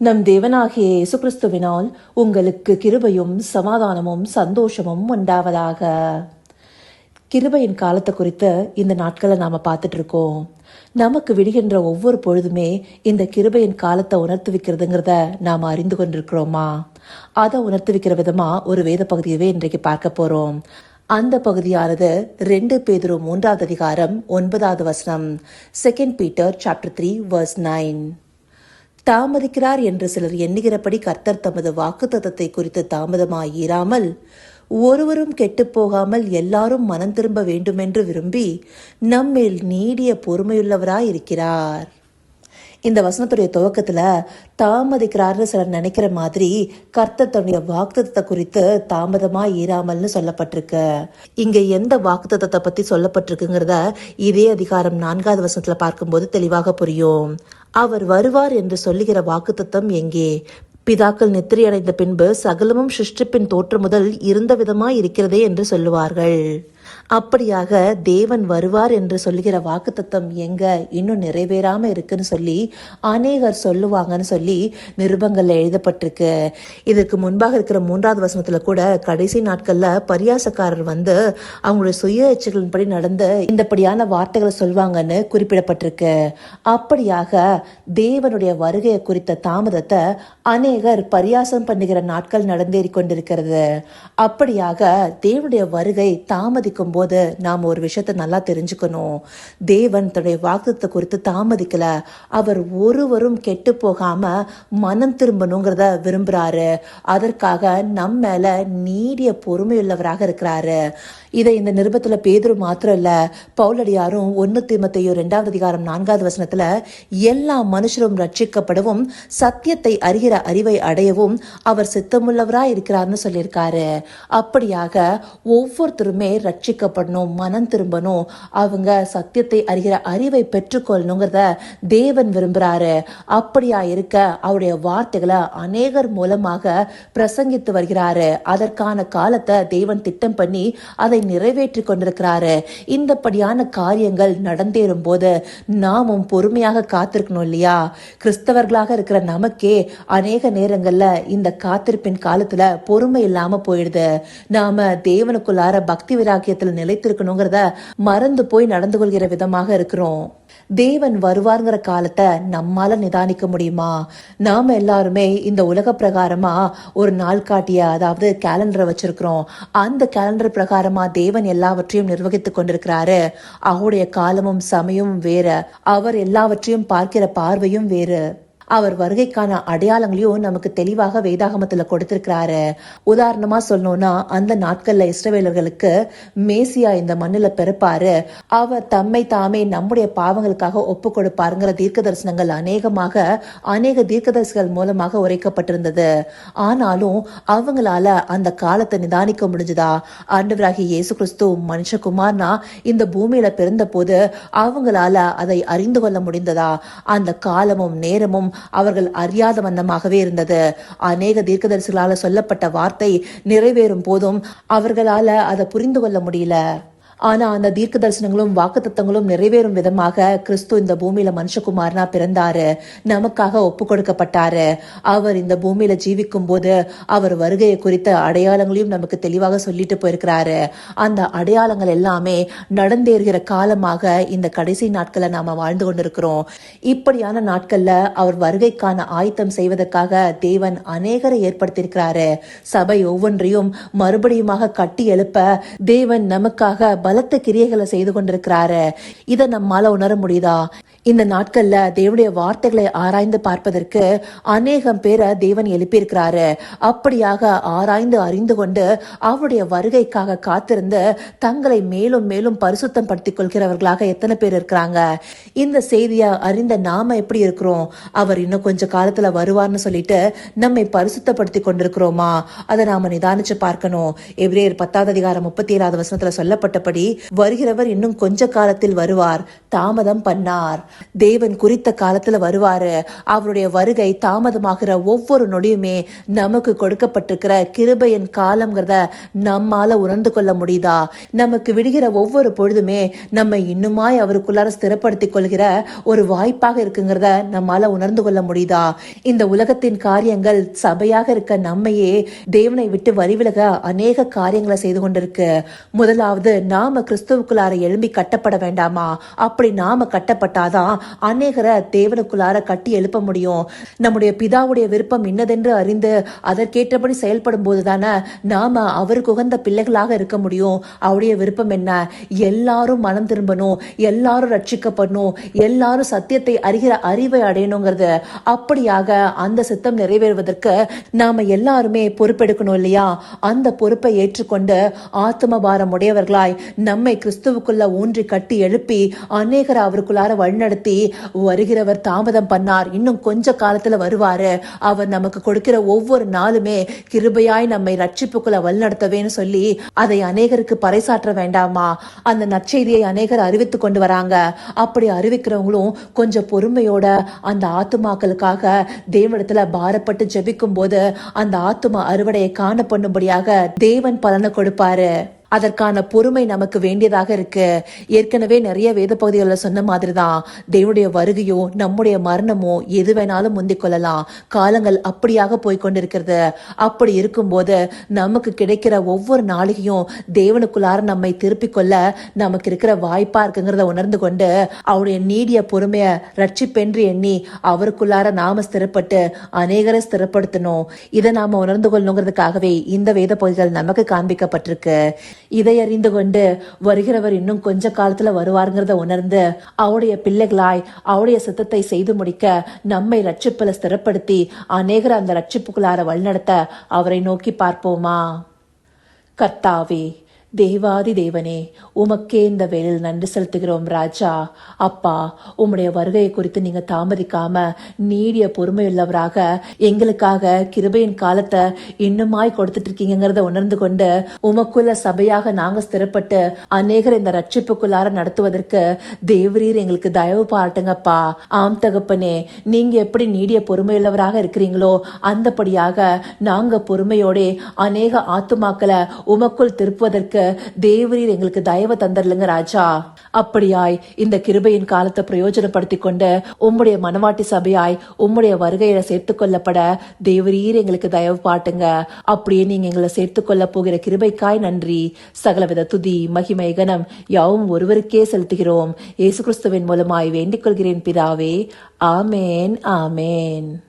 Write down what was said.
நம் தேவனாகிய இயேசு கிறிஸ்துவினால் உங்களுக்கு கிருபையும் சமாதானமும் சந்தோஷமும் உண்டாவதாக. கிருபையின் காலத்தை குறித்து இந்த நாட்களை நாம் பார்த்துட்டு இருக்கோம். நமக்கு விடுகின்ற ஒவ்வொரு பொழுதுமே இந்த கிருபையின் காலத்தை உணர்த்து வைக்கிறதுங்கிறத நாம் அறிந்து கொண்டிருக்கிறோமா? அதை உணர்த்து வைக்கிற விதமா ஒரு வேத பகுதியவே இன்றைக்கு பார்க்க போறோம். அந்த பகுதியானது ரெண்டு பேதரும் மூன்றாவது அதிகாரம் ஒன்பதாவது வசனம் second Peter chapter three verse nine தாமதிக்கிறார் என்று சிலர் எண்ணுகிறபடி கர்த்தர் தமது வாக்குத்தத்தத்தை குறித்து தாமதமாயிராமல் ஒருவரும் கெட்டுப் போகாமல் எல்லாரும் மனம் திரும்ப வேண்டுமென்று விரும்பி நம்மில் நீடிய பொறுமையுள்ளவராயிருக்கிறார். இந்த வசனத்துடைய துவக்கத்தில் தாமதிக்கிறார்னு சிலர் நினைக்கிற மாதிரி கர்த்தர் தன்னுடைய வாக்குத்தத்தை குறித்து தாமதமாக ஈராமல்னு சொல்லப்பட்டிருக்கு. இங்கே எந்த வாக்குத்தத்தை பற்றி சொல்லப்பட்டிருக்குங்கிறத இதே அதிகாரம் நான்காவது வசனத்தில் பார்க்கும்போது தெளிவாக புரியும். அவர் வருவார் என்று சொல்லுகிற வாக்குத்தத்தம் எங்கே? பிதாக்கள் நித்திரையடைந்த பின்பு சகலமும் சிருஷ்டிப்பின் தோற்று முதல் இருந்த விதமாய் இருக்கிறதே என்று சொல்லுவார்கள். அப்படியாக தேவன் வருவார் என்று சொல்லுகிற வாக்குத்தத்தம் எங்க இன்னும் நிறைவேறாம இருக்குன்னு சொல்லி அநேகர் சொல்லுவாங்கன்னு சொல்லி நிருபங்கள்ல எழுதப்பட்டிருக்கு. இதற்கு முன்பாக இருக்கிற மூன்றாவது வசனத்துல கூட கடைசி நாட்கள்ல பரியாசக்காரர் வந்து அவங்களுடைய சுய இச்சைகளின்படி நடந்து இந்தப்படியான வார்த்தைகளை சொல்வாங்கன்னு குறிப்பிடப்பட்டிருக்கு. அப்படியாக தேவனுடைய வருகையை குறித்த தாமதத்தை அநேகர் பரியாசம் பண்ணுகிற நாட்கள் நடந்தேறி கொண்டிருக்கிறது அப்படியாக தேவனுடைய வருகை தாமதிக்கும் போது நாம் ஒரு விஷயத்தை நல்லா தெரிஞ்சுக்கணும். தேவன் தன்னுடைய வாக்குத்தத்தை குறித்து தாமதிக்கல. அவர் ஒருவரும் கெட்டு போகாம மனம் திரும்பணுங்கிறத விரும்புறாரு. அதற்காக நம்ம மேல நீடிய பொறுமையுள்ளவராக இருக்கிறாரு. இதை இந்த நிருபத்துல பேதுரு மாத்திரம் இல்ல பவுலடியாரும் ஒன்னு திமத்தையும் ரெண்டாவது அதிகாரம் நான்காவது வசனத்துல எல்லா மனுஷரும் ரட்சிக்கப்படவும் சத்தியத்தை அறிகிற அறிவை அடையவும் அவர் சித்தமுள்ளவரா இருக்கிறார்னு சொல்லியிருக்காரு. அப்படியாக ஒவ்வொருத்தருமே ரட்சிக்கப்படணும் மனம் திரும்பணும். அவங்க சத்தியத்தை அறிகிற அறிவை பெற்றுக்கொள்ளணுங்கிறத தேவன் விரும்புறாரு. அப்படியா இருக்க அவருடைய வார்த்தைகளை அநேகர் மூலமாக பிரசங்கித்து வருகிறாரு. அதற்கான காலத்தை தேவன் திட்டம் பண்ணி அதை நிறைவேற்றி கொண்டிருக்கிறாரு. இந்தப்படியான காரியங்கள் நடந்தேறும் போது நாமும் பொறுமையாக காத்திருக்கணும் இல்லையா? கிறிஸ்தவர்களாக இருக்கிற நமக்கே அநேக நேரங்கள்ல இந்த காத்திருப்பின் காலத்துல பொறுமை இல்லாம போயிடுது. நாம தேவனுக்குள்ளார பக்தி விராக்கியத்துல நிலைத்திருக்கணுங்கிறத மறந்து போய் நடந்து கொள்கிற விதமாக இருக்கிறோம். தேவன் வருவார்ங்கிற காலத்தை நம்மால நிதானிக்க முடியுமா? நாம எல்லாருமே இந்த உலக பிரகாரமா ஒரு நாள் காட்டிய அதாவது கேலண்டரை வச்சிருக்கிறோம். அந்த கேலண்டர் பிரகாரமா தேவன் எல்லாவற்றையும் நிர்வகித்துக் கொண்டிருக்கிறாரு. அவருடைய காலமும் சமயமும் வேற. அவர் எல்லாவற்றையும் பார்க்கிற பார்வையும் வேறு. அவர் வருகைக்கான அடையாளங்களையும் நமக்கு தெளிவாக வேதாகமத்துல கொடுத்திருக்கிறாரு. உதாரணமா சொல்லணும்னா அந்த நாட்கள்ல இஸ்ரவேலர்களுக்கு மேசியா இந்த மண்ணில் பிறப்பாரு. அவர் தம்மை தாமே நம்முடைய பாவங்களுக்காக ஒப்பு கொடுப்பாருங்கிற தீர்க்க தரிசனங்கள் அநேகமாக அநேக தீர்க்கதரிசிகள் மூலமாக உரைக்கப்பட்டிருந்தது. ஆனாலும் அவங்களால அந்த காலத்தை நிதானிக்க முடிஞ்சுதா? ஆண்டவராகி இயேசு கிறிஸ்து மனுஷகுமார்னா இந்த பூமியில பிறந்த போது அவங்களால அதை அறிந்து கொள்ள முடிந்ததா? அந்த காலமும் நேரமும் அவர்கள் அறியாத வண்ணமாகவே இருந்தது. அநேக தீர்க்கதரிசிகளால் சொல்லப்பட்ட வார்த்தை நிறைவேறும் போதும் அவர்களால அதை புரிந்து கொள்ள முடியல. ஆனா அந்த தீர்க்க தரிசனங்களும் வாக்குத்தத்தங்களும் நிறைவேறும் விதமாக கிறிஸ்து இந்த பூமியில மனுஷகுமாரனா பிறந்தாரு. நமக்காக ஒப்பு கொடுக்கப்பட்டாரு அவர் இந்த பூமியில ஜீவிக்கும் போது அவர் வருகையை குறித்த அடையாளங்களையும் நமக்கு தெளிவாக சொல்லிட்டு போயிருக்கிறாரு. அந்த அடையாளங்கள் எல்லாமே நடந்தேறுகிற காலமாக இந்த கடைசி நாட்களை நாம வாழ்ந்து கொண்டிருக்கிறோம். இப்படியான நாட்கள்ல அவர் வருகைக்கான ஆயத்தம் செய்வதற்காக தேவன் அநேகரை ஏற்படுத்தியிருக்கிறாரு. சபை ஒவ்வொன்றையும் மறுபடியுமாக கட்டி எழுப்ப தேவன் நமக்காக பலத்த கிரியைகளை செய்து கொண்டிருக்கிறாரு. இதை நம்மால உணர முடியுதா? இந்த நாட்கள்ல தேவனுடைய வார்த்தைகளை ஆராய்ந்து பார்ப்பதற்கு அநேகம் பேரை தேவன் எழுப்பியிருக்கிறாரு. அப்படியாக ஆராய்ந்து அறிந்து கொண்டு அவருடைய வருகைக்காக காத்திருந்து தங்களை மேலும் மேலும் பரிசுத்தம் படுத்திக் கொள்கிறவர்களாக எத்தனை பேர் இருக்கிறாங்க? இந்த செய்தியை அறிந்த நாம எப்படி இருக்கிறோம்? அவர் இன்னும் கொஞ்ச காலத்துல வருவார்னு சொல்லிட்டு நம்மை பரிசுத்தப்படுத்தி கொண்டிருக்கிறோமா? அதை நாம நிதானிச்சு பார்க்கணும். எவ்ரேயர் பத்தாவது அதிகாரம் முப்பத்தி ஏழாவது வசனத்துல சொல்லப்பட்டபடி வருகிறவர் இன்னும் கொஞ்ச காலத்தில் வருவார் தாமதம் பண்ணார். தேவன் குறித்த காலத்துல வருவாரு. அவருடைய வருகை தாமதமாகிற ஒவ்வொரு நொடியுமே நமக்கு கொடுக்கப்பட்டிருக்கிற கிருபையின் காலம்ங்கிறத நம்மால உணர்ந்து கொள்ள முடியுதா? நமக்கு விடுகிற ஒவ்வொரு பொழுதுமே நம்ம இன்னுமாய் அவருக்குள்ளார ஸ்திரப்படுத்திக் கொள்கிற ஒரு வாய்ப்பாக இருக்குங்கிறத நம்மால உணர்ந்து கொள்ள முடியுதா? இந்த உலகத்தின் காரியங்கள் சபையாக இருக்க நம்மையே தேவனை விட்டு வரிவிலக அநேக காரியங்களை செய்து கொண்டிருக்கு. முதலாவது நாம கிறிஸ்துவுக்குள்ளார எழும்பி கட்டப்பட வேண்டாமா? அப்படி நாம கட்டப்பட்டாதான் அநேகரை தேவனுக்குள்ளார கட்டி எழுப்ப முடியும். நம்முடைய பிதாவுடைய விருப்பம் இன்னதென்று அறிந்து அதற்கேற்றபடி செயல்படும் போது தானே நாம அவருக்கு உகந்த பிள்ளைகளாக இருக்க முடியும். அவருடைய விருப்பம் என்ன? எல்லாரும் மனம் திரும்பணும் எல்லாரும் ரட்சிக்கப்படணும் எல்லாரும் சத்தியத்தை அறிகிற அறிவை அடையணுங்கிறது. அப்படியாக அந்த சித்தம் நிறைவேறுவதற்கு நாம எல்லாருமே பொறுப்பெடுக்கணும் இல்லையா? அந்த பொறுப்பை ஏற்றுக்கொண்டு ஆத்ம பாரம் உடையவர்களாய் நம்மை கிறிஸ்துவுக்குள்ள ஊன்றி கட்டி எழுப்பி அநேகர் அவருக்குள்ளார வழிநடத்த வருகிறவர் தாமதம் பண்ணார். இன்னும் கொஞ்ச காலத்துல வருவாரு. அவர் நமக்கு கொடுக்கிற ஒவ்வொரு நாளுமே கிருபையாய் நம்மை ரட்சிப்புக்குள்ள வழிநடத்தவேன்னு சொல்லி அதை அநேகருக்கு பறைசாற்ற வேண்டாமா? அந்த நற்செய்தியை அநேகர் அறிவித்து கொண்டு வராங்க. அப்படி அறிவிக்கிறவங்களும் கொஞ்சம் பொறுமையோட அந்த ஆத்துமாக்களுக்காக தேவனிடத்துல பாரப்பட்டு ஜெபிக்கும் போது அந்த ஆத்துமா அறுவடையை காண பண்ணும்படியாக தேவன் பலனை கொடுப்பாரு. அதற்கான பொறுமை நமக்கு வேண்டியதாக இருக்கு. ஏற்கனவே நிறைய வேத பகுதிகளில் சொன்ன மாதிரி தான் தேவனுடைய வருகையோ நம்முடைய மரணமோ எது வேணாலும் முந்திக் கொள்ளலாம். காலங்கள் அப்படியாக போய்கொண்டிருக்கிறது அப்படி இருக்கும்போது நமக்கு கிடைக்கிற ஒவ்வொரு நாளிகையும் தேவனுக்குள்ளார நம்மை திருப்பிக் கொள்ள நமக்கு இருக்கிற வாய்ப்பா இருக்குங்கிறத உணர்ந்து கொண்டு அவருடைய நீடிய பொறுமையை ரட்சிப்பென்று எண்ணி அவருக்குள்ளார நாம ஸ்திரப்பட்டு அநேகரை ஸ்திரப்படுத்தணும். இதை நாம உணர்ந்து கொள்ளணுங்கிறதுக்காகவே இந்த வேத பகுதிகள் நமக்கு காண்பிக்கப்பட்டிருக்கு. இதை அறிந்து கொண்டு வருகிறவர் இன்னும் கொஞ்ச காலத்துல வருவாருங்கிறத உணர்ந்து அவருடைய பிள்ளைகளாய் அவருடைய சித்தத்தை செய்து முடிக்க நம்மை ரட்சிப்பில ஸ்திரப்படுத்தி அநேகர் அந்த ரட்சிப்புக்குள்ளார வழிநடத்த அவரை நோக்கி பார்ப்போமா? கர்த்தாவே தேவாதி தேவனே உமக்கே இந்த வேலையில் நன்றி செலுத்துகிறோம் ராஜா. அப்பா உம்முடைய வருகையை குறித்து நீங்க தாமதிக்காம நீடிய பொறுமையுள்ளவராக எங்களுக்காக கிருபையின் காலத்தை இன்னுமாய் கொடுத்துட்டு இருக்கீங்கிறத உணர்ந்து கொண்டு உமக்குள்ள சபையாக நாங்க ஸ்திரப்பட்டு அநேகர் இந்த ரட்சிப்புக்குள்ளார நடத்துவதற்கு தேவரீர் எங்களுக்கு தயவு பாட்டுங்கப்பா ஆம் தகப்பனே நீங்க எப்படி நீடிய பொறுமையுள்ளவராக இருக்கிறீங்களோ அந்தபடியாக நாங்க பொறுமையோட அநேக ஆத்துமாக்களை உமக்குள் திருப்புவதற்கு தேவரீர் எங்களுக்கு தயவு தந்தரலுங்க ராஜா. அப்படியாய் இந்த கிருபையின் காலத்தை பிரயோஜனப்படுத்திக் கொண்டு உம்முடைய மனவாட்டி சபையாய் உம்முடைய வருகையில சேர்த்துக் கொள்ளப்பட தேவரீர் எங்களுக்கு தயவு பாட்டுங்க. அப்படியே நீங்க எங்களை சேர்த்துக் கொள்ள போகிற கிருபைக்காய் நன்றி. சகலவித துதி மகிமை கனம் யாவும் ஒருவருக்கே செலுத்துகிறோம். இயேசு கிறிஸ்துவின் மூலமாய் வேண்டிக் கொள்கிறேன் பிதாவே. ஆமேன் ஆமேன்.